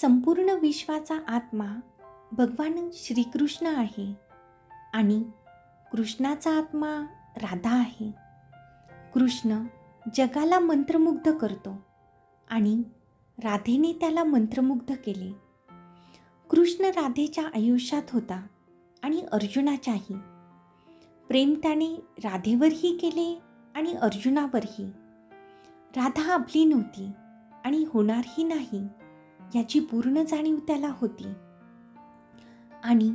संपूर्ण विश्वाचा आत्मा भगवान श्रीकृष्ण आहे आणि कृष्णाचा आत्मा राधा आहे. कृष्ण जगाला मंत्रमुग्ध करतो आणि राधेने त्याला मंत्रमुग्ध केले. कृष्ण राधेच्या आयुष्यात होता आणि अर्जुनाच्याही. प्रेम त्याने राधेवरही केले आणि अर्जुनावरही. राधा आपली नव्हती आणि होणारही नाही. याची पूर्ण जाणीव त्याला होती. आणि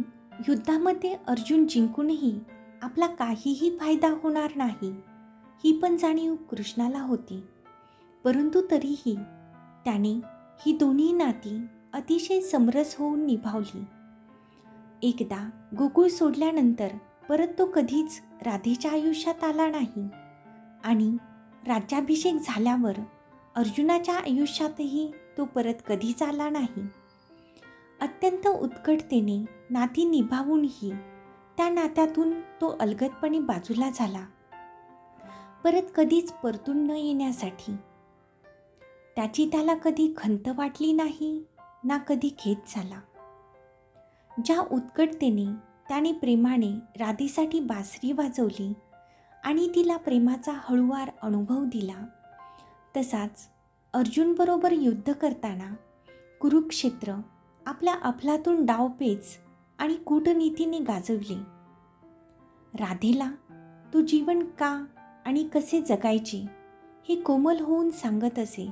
युद्धामध्ये अर्जुन जिंकूनही आपला काहीही फायदा होणार नाही ही पण जाणीव कृष्णाला होती. परंतु तरीही त्याने ही दोन्ही नाती अतिशय समरस होऊन निभावली. एकदा गोकुळ सोडल्यानंतर परत तो कधीच राधेच्या आयुष्यात आला नाही आणि राज्याभिषेक झाल्यावर अर्जुनाच्या आयुष्यातही तो परत कधीच आला नाही. अत्यंत उत्कटतेने नाती निभावूनही त्या नात्यातून तो अलगदपणे बाजूला झाला. परत कधीच परतून न येण्यासाठी त्याची त्याला कधी खंत वाटली नाही ना कधी खेद झाला. ज्या उत्कटतेने त्याने प्रेमाने राधेसाठी बासरी वाजवली आणि तिला प्रेमाचा हळुवार अनुभव दिला तसाच अर्जुनबरोबर युद्ध करताना कुरुक्षेत्र आपल्या अफलातून डावपेच आणि कूटनीतीने गाजवले. राधेला तू जीवन का आणि कसे जगायचे? हे कोमल होऊन सांगत असे.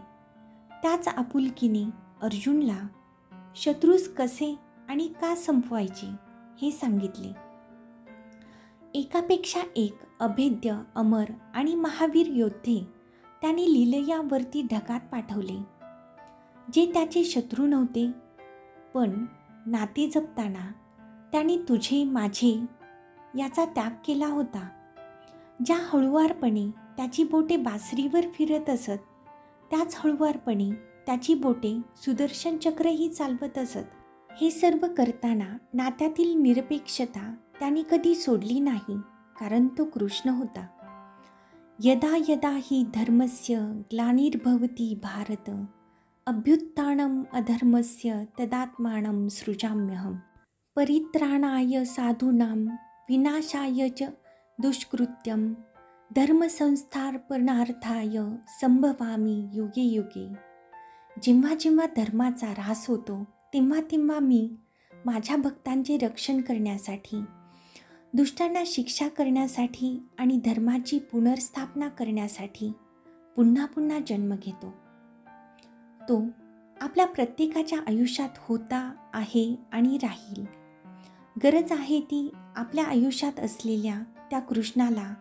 त्याच आपुलकीने अर्जुनला शत्रूस कसे आणि का संपवायचे? हे सांगितले. एकापेक्षा एक अभेद्य अमर आणि महावीर योद्धे त्याने लिलयावरती ढगात पाठवले जे त्याचे शत्रू नव्हते. पण नाते जपताना त्याने तुझे माझे याचा त्याग केला होता. ज्या हळुवारपणे त्याची बोटे बासरीवर फिरत असत त्याच हळुवारपणे त्याची बोटे सुदर्शन चक्रही चालवत असत. हे सर्व करताना नात्यातील निरपेक्षता त्याने कधी सोडली नाही कारण तो कृष्ण होता. यदा यदा हि धर्मस्य ग्लानिर्भवती भारत अभ्युत्थानम् अधर्मस्य तदात्मानं सृजाम्यहं परित्राणाय साधूनां विनाशाय च दुष्कृत्यं धर्मसंस्थापनार्थाय संभवामी युगे युगे। जेव्हा जेव्हा धर्माचा ऱ्हास होतो तेव्हा तेव्हा मी माझ्या भक्तांचे रक्षण करण्यासाठी दुष्टांना शिक्षा करण्यासाठी आणि धर्माची पुनर्स्थापना करण्यासाठी पुन्हा पुन्हा जन्म घेतो. तो आपल्या प्रत्येकाच्या आयुष्यात होता आहे आणि राहील. गरज आहे ती आपल्या आयुष्यात असलेल्या त्या कृष्णाला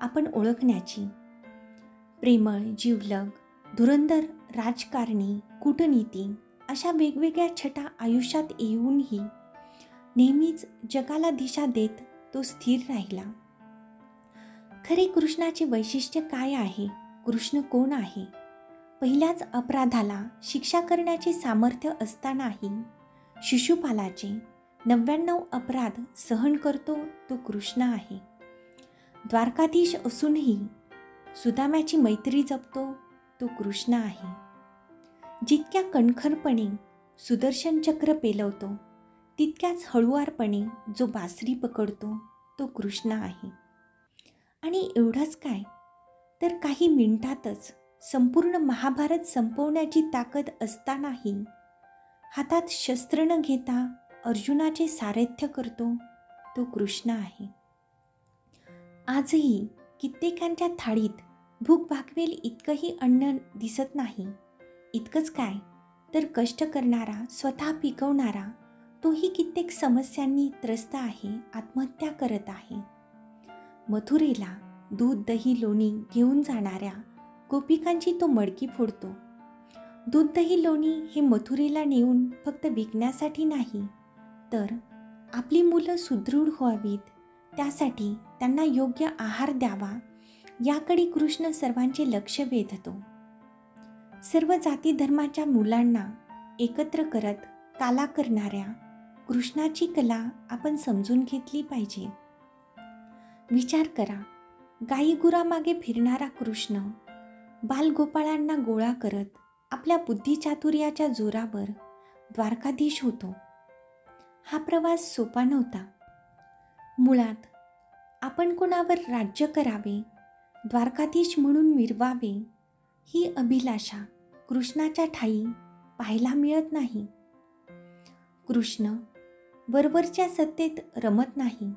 आपण ओळखण्याची. प्रेमळ जीवलग धुरंधर राजकारणी कूटनीती अशा वेगवेगळ्या छटा आयुष्यात येऊनही नेहमीच जगाला दिशा देत तो स्थिर राहिला. खरे कृष्णाचे वैशिष्ट्य काय आहे? कृष्ण कोण आहे? पहिल्याच अपराधाला शिक्षा करण्याचे सामर्थ्य असतानाही शिशुपालाचे नव्याण्णव अपराध सहन करतो तो कृष्ण आहे. द्वारकाधीश असूनही सुदाम्याची मैत्री जपतो तो कृष्ण आहे. जितक्या कणखरपणे सुदर्शन चक्र पेलवतो तितक्याच हळुवारपणे जो बासरी पकडतो तो कृष्ण आहे. आणि एवढंच काय? तर काही मिनिटातच संपूर्ण महाभारत संपवण्याची ताकद असतानाही हातात शस्त्र न घेता अर्जुनाचे सारथ्य करतो तो कृष्ण आहे. आजही कित्येकांच्या थाळीत भूक भागवेल इतकंही अन्न दिसत नाही. इतकंच काय? तर कष्ट करणारा स्वतः पिकवणारा तोही कित्येक समस्यांनी त्रस्त आहे आत्महत्या करत आहे. मथुरेला दूध दही लोणी घेऊन जाणाऱ्या गोपिकांची तो मडकी फोडतो. दूध दही लोणी हे मथुरेला नेऊन फक्त विकण्यासाठी नाही तर आपली मुलं सुदृढ व्हावीत त्यासाठी त्यांना योग्य आहार द्यावा याकडे कृष्ण सर्वांचे लक्ष वेधतो. सर्व जाती धर्माच्या मुलांना एकत्र करत काला करणाऱ्या कृष्णाची कला आपण समजून घेतली पाहिजे. विचार करा गाईगुरामागे फिरणारा कृष्ण बालगोपाळांना गोळा करत आपल्या बुद्धिचातुर्याच्या जोरावर द्वारकाधीश होतो. हा प्रवास सोपा नव्हता. मुळात आपण कोणावर राज्य करावे द्वारकाधीश म्हणून मिरवावे ही अभिलाषा कृष्णाच्या ठाई पाहायला मिळत नाही. कृष्ण वरवरच्या सत्तेत रमत नाही.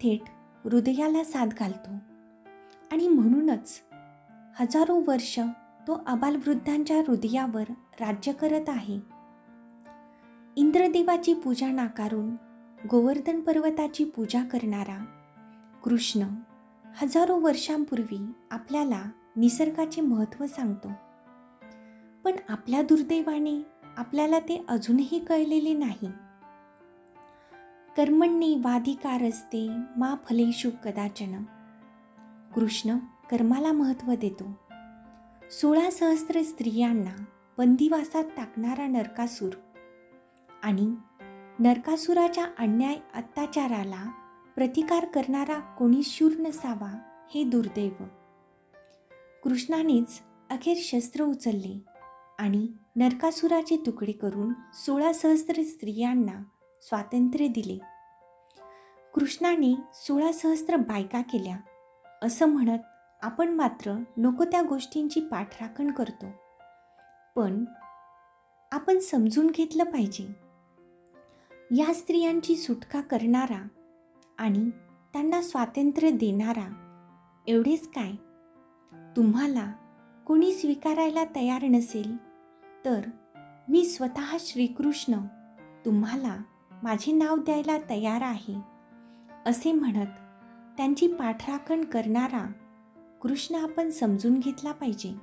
थेट हृदयाला साथ घालतो. आणि म्हणूनच हजारो वर्ष तो अबालवृद्धांच्या हृदयावर राज्य करत आहे. इंद्रदेवाची पूजा नाकारून गोवर्धन पर्वताची पूजा करणारा कृष्ण हजारो वर्षांपूर्वी आपल्याला निसर्गाचे महत्त्व सांगतो. पण आपल्या दुर्दैवाने आपल्याला ते अजूनही कळलेले नाही. कर्मण्ये वाधिकारस्ते मा फलेषु कदाचन। कृष्ण कर्माला महत्त्व देतो। सोळा सहस्त्र स्त्रियांना बंदिवासात टाकणारा नरकासूर आणि नरकासुराच्या अन्याय अत्याचाराला प्रतिकार करणारा कोणी शूर नसावा हे दुर्दैव। कृष्णानेच अखेर शस्त्र उचलले आणि नरकासुराचे तुकडे करून सोळा सहस्त्र स्त्रियांना स्वातंत्र्य दिले. कृष्णाने सोळा सहस्त्र बायका केल्या. असं म्हणत आपण मात्र नको त्या गोष्टींची पाठराखण करतो. पण आपण समजून घेतलं पाहिजे. या स्त्रियांची सुटका करणारा आणि त्यांना स्वातंत्र्य देणारा एवढेच काय? तुम्हाला कोणी स्वीकारायला तयार नसेल तर मी स्वतः श्रीकृष्ण तुम्हाला माझे नाव द्यायला तयार आहे. असे म्हणत त्यांची पाठराखण करणारा कृष्ण आपण समजून घेतला पाहिजे.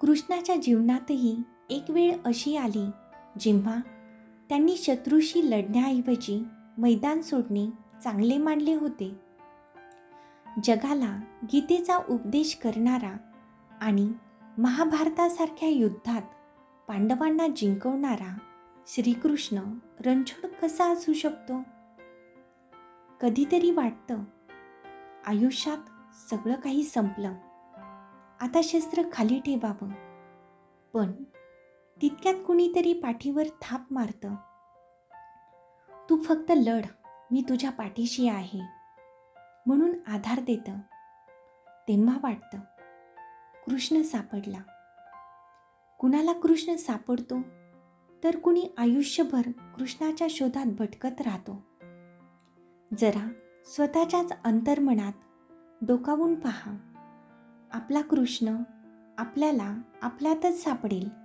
कृष्णाच्या जीवनातही एक वेळ अशी आली जेव्हा त्यांनी शत्रूशी लढण्याऐवजी मैदान सोडणे चांगले मानले होते. जगाला गीतेचा उपदेश करणारा आणि महाभारतासारख्या युद्धात पांडवांना जिंकवणारा श्रीकृष्ण रणछोड कसा असू शकतो? कधीतरी वाटतं आयुष्यात सगळं काही संपलं. आता शस्त्र खाली ठेवावं. पण तितक्यात कुणीतरी पाठीवर थाप मारतं. तू फक्त लढ मी तुझ्या पाठीशी आहे म्हणून आधार देतं. तेव्हा वाटतं कृष्ण सापडला. कुणाला कृष्ण सापडतो? तर कुणी आयुष्यभर कृष्णाच्या शोधात भटकत राहतो. जरा स्वतःच्याच अंतर्मनात डोकावून पहा. आपला कृष्ण आपल्याला आपल्यातच सापडेल.